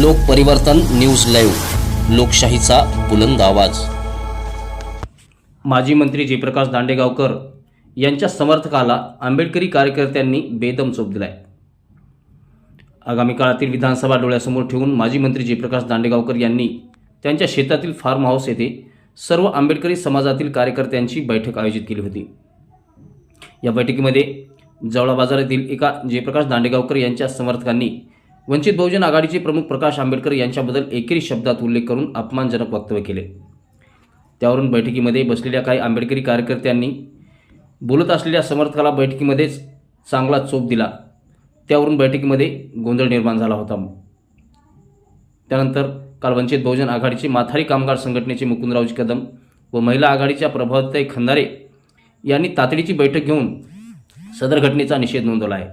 लोकपरिवर्तन news live लोकशाहीचा बुलंद आवाज. माजी मंत्री जयप्रकाश दांडेगावकर यांच्या समर्थकाला आंबेडकरी कार्यकर्त्यांनी बेदम चोप दिलाय. आगामी काळातील विधानसभा डोळ्यासमोर ठेवून माजी मंत्री जयप्रकाश दांडेगावकर यांनी त्यांच्या शेतातील फार्म हाऊस येथे सर्व आंबेडकरी समाजातील कार्यकर्त्यांची बैठक आयोजित केली होती. या बैठकीमध्ये जवळा बाजारातील एका जयप्रकाश दांडेगावकर यांच्या समर्थकांनी वंचित बहुजन आघाडीचे प्रमुख प्रकाश आंबेडकर यांच्याबद्दल एकेरी शब्दात उल्लेख करून अपमानजनक वक्तव्य केले. त्यावरून बैठकीमध्ये बसलेल्या काही आंबेडकरी कार्यकर्त्यांनी बोलत असलेल्या समर्थकाला बैठकीमध्येच चांगला चोप दिला. त्यावरून बैठकीमध्ये गोंधळ निर्माण झाला होता. त्यानंतर काल वंचित बहुजन आघाडीचे माथारी कामगार संघटनेचे मुकुंदरावजी कदम व महिला आघाडीच्या प्रभावताई खंदारे यांनी तातडीची बैठक घेऊन सदर घटनेचा निषेध नोंदवला आहे.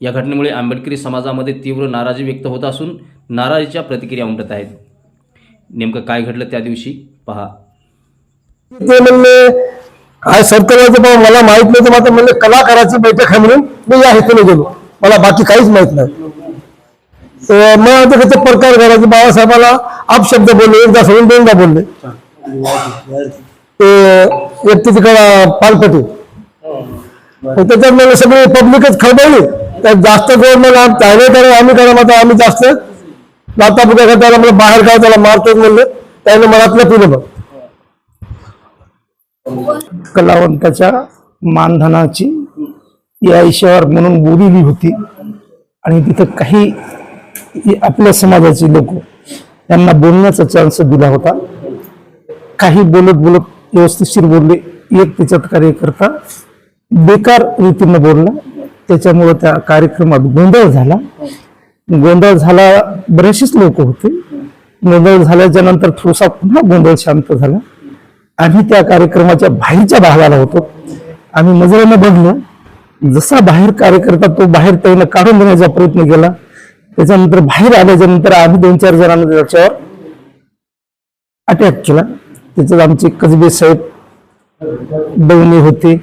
या घटनेमुळे आंबेडकरी समाजामध्ये तीव्र नाराजी व्यक्त होत असून नाराजीच्या प्रतिक्रिया उमटत आहेत. नेमकं काय घडलं त्या दिवशी? पहा. ते म्हणले काय सरकारचं पण मला माहीत नाही तर मात्र म्हणले कलाकाराची बैठक आहे म्हणून मी या हेतूने गेलो. मला बाकी काहीच माहीत नाही. तर मग आता त्याचे प्रकार करायचे बाबासाहेबाला अपशब्द बोलले एकदा सोडून दोनदा बोलले. ते व्यक्ती तिकडं पालपटे मग त्याच्यात मला सगळे पब्लिकच खळबळली. त्यात जास्त जोर मला त्याने त्याने आम्ही करा मात्र आम्ही जास्त लाता पुढे त्याला मला बाहेर काय त्याला मारतोच म्हणलं. त्याने मनातलं पिलं मग कलावंताच्या मानधनाची या विषयावर म्हणून बोलिली होती. आणि तिथं काही आपल्या समाजाचे लोक यांना बोलण्याचा चान्स दिला होता. काही बोलत बोलत व्यवस्थितशीर बोलले एक त्याच्यात कार्यकर्ता बेकार रीतीनं बोलला. त्याच्यामुळं त्या कार्यक्रमात गोंधळ झाला. गोंधळ झाला बरेचसेच लोक होते. गोंधळ झाल्याच्यानंतर थोडासा पुन्हा गोंधळ शांत झाला. आम्ही त्या कार्यक्रमाच्या बाहेरच्या भागाला होतो. आम्ही नजरेनं बघलो. जसा बाहेर कार्यकर्ता तो बाहेर त्यानं काढून देण्याचा प्रयत्न केला. त्याच्यानंतर बाहेर आल्याच्यानंतर आम्ही दोन चार जणांना त्याच्यावर अटॅक केला. त्याच्यात आमचे कसबे साहेब बहिणी होते.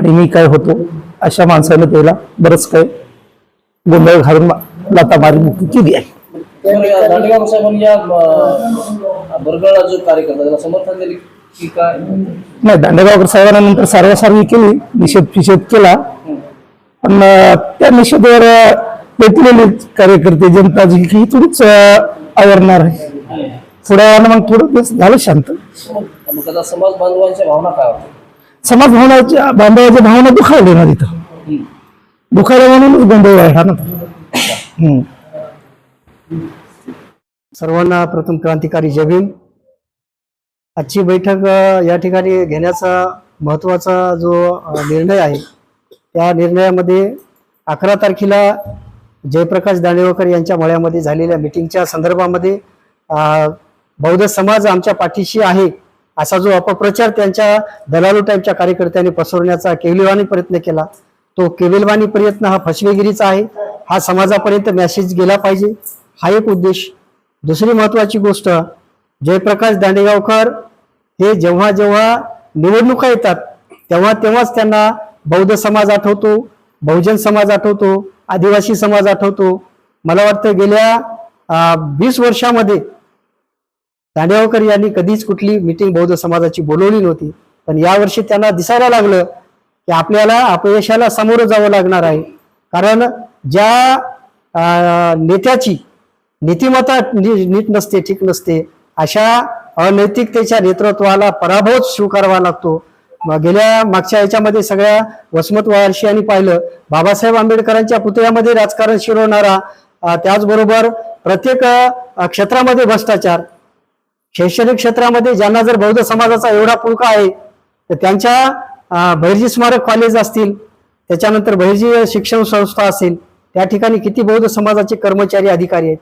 आणि मी काय होतो अशा माणसानं त्याला बरंच काय गोंधळ घालून मा- लातामारी मुक्ती केली आहे. दांडेगाव साहेबांनी या बरगळला जो कार्यकर्ता त्याला समर्थन दिले की काय? नाही दांडेगावकर साहेबांना नंतर सारवासारवी केली निषेध फिषेध केला. पण त्या निषेधावर पेटलेले कार्यकर्ते जनता जी काही थोडीच अं, आवरणार आहे. थोड्या वेळानं मग थोडं दिवस झालं शांत. समाज बांधवांच्या भावना काय होत्या? समाज भावनाच्या बांधवाच्या भावना दुखावले ना तिथं. दुखावल्या म्हणूनच गोंधळ राहिला ना. सर्वांना प्रथम क्रांतिकारी जय भीम आजची बैठक या ठिकाणी घेण्याचा महत्त्वाचा जो निर्णय आहे त्या निर्णयामध्ये अकरा तारखेला जयप्रकाश दांडेवकर यांच्या मळ्यामध्ये झालेल्या मिटिंगच्या संदर्भामध्ये बौद्ध समाज आमच्या पाठीशी आहे. असा जो अपप्रचार त्यांच्या दलालू टाईपच्या कार्यकर्त्यांनी पसरवण्याचा केविलवाणी प्रयत्न केला तो केविलवाणी प्रयत्न हा फसवेगिरीचा आहे. हा समाजापर्यंत मेसेज गेला पाहिजे हा एक उद्देश. दुसरी महत्वाची गोष्ट जयप्रकाश दांडेगावकर हे जेव्हा जेव्हा निवडणुका येतात तेव्हा तेव्हाच त्यांना बौद्ध समाज आठवतो बहुजन समाज आठवतो आदिवासी समाज आठवतो. मला वाटतं गेल्या वीस वर्षामध्ये दांडेगावकर यांनी कधीच कुठली मिटिंग बौद्ध समाजाची बोलवली नव्हती. पण यावर्षी त्यांना दिसायला लागलं की आपल्याला अपयशाला सामोरं जावं लागणार आहे. कारण ज्या नेत्याची नीतिमत्ता नीट नसते ठीक नसते अशा अनैतिकतेच्या नेतृत्वाला पराभव स्वीकारावा लागतो. मग गेल्या मागच्या याच्यामध्ये सगळ्या वसमत वारशियांनी पाहिलं. बाबासाहेब आंबेडकरांच्या पुतळ्यामध्ये राजकारण शिरवणारा त्याचबरोबर प्रत्येक क्षेत्रामध्ये भ्रष्टाचार शैक्षणिक क्षेत्रामध्ये ज्यांना जर बौद्ध समाजाचा एवढा पुळका आहे तर त्यांच्या बहिर्जी स्मारक कॉलेज असतील त्याच्यानंतर बहिर्जी शिक्षण संस्था असेल त्या ठिकाणी किती बौद्ध समाजाचे कर्मचारी अधिकारी आहेत?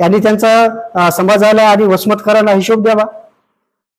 त्यांनी त्यांचा समाजाला आणि वसमतकरांना हिशोब द्यावा.